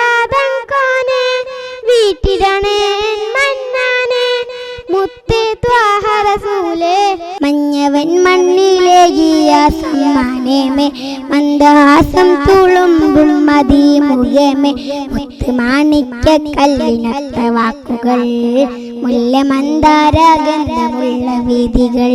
ഗുലാബൻ Koné വീട്ടിലാണ് മന്നാനെ മുത്തേ ത്വാഹ റസൂലേ മഞ്ഞവൻ മണ്ണിലേകിയ സമ്മാനേമേ മന്ദഹാസം തുളുമ്പും മതി മുഖമേ മുത്ത് മാണിക്ക കല്ലിനത്ര വാക്കുകൾ മുല്ല മന്ദാര ഗന്ധമുള്ള വീതികൾ.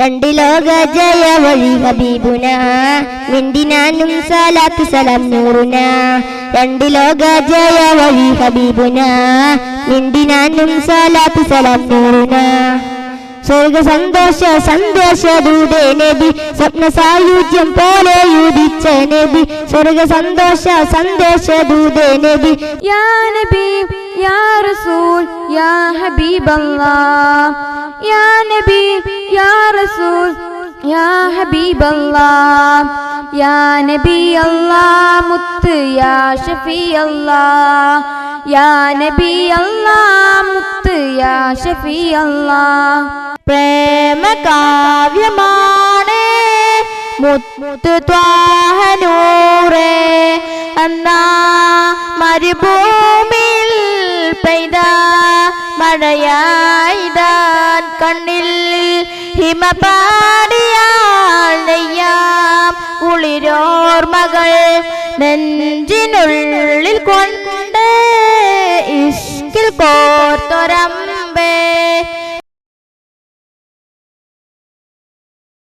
രണ്ട് ലോക ജയ വഴി ഹബീബുന മിണ്ടിനാനും സലാത്ത് സലാം നൂറുന. രണ്ട് ലോക ജയ വഴി ഹബീബുന മിണ്ടിനാനും സലാത്ത് സലാം നൂറുന. സ്വർഗ സന്തോഷ സന്തോഷ ദൂതേ നബി സ്വപ്ന സായുജ്യം പോലെ യുദിച്ച നബി. സ്വർഗ സന്തോഷ സന്തോഷ ദൂതേ നബി. യാ നബി യാ റസൂൽ യാ ഹബീബല്ലാ. യാ നബി യാ يا رسول يا حبيب الله يا نبي الله مت يا شفي الله يا نبي الله مت يا شفي الله പ്രേമ കാവ്യമാണ് മുത്ത് ത്വാഹനൂറേ എന്നാ മരുഭൂമിയിൽ പെയ്ത മഴയായിടാൻ കണ്ണിൽ ഹിമപാടിയാൽ நெஞ்சினுள்ளில் கொண்ட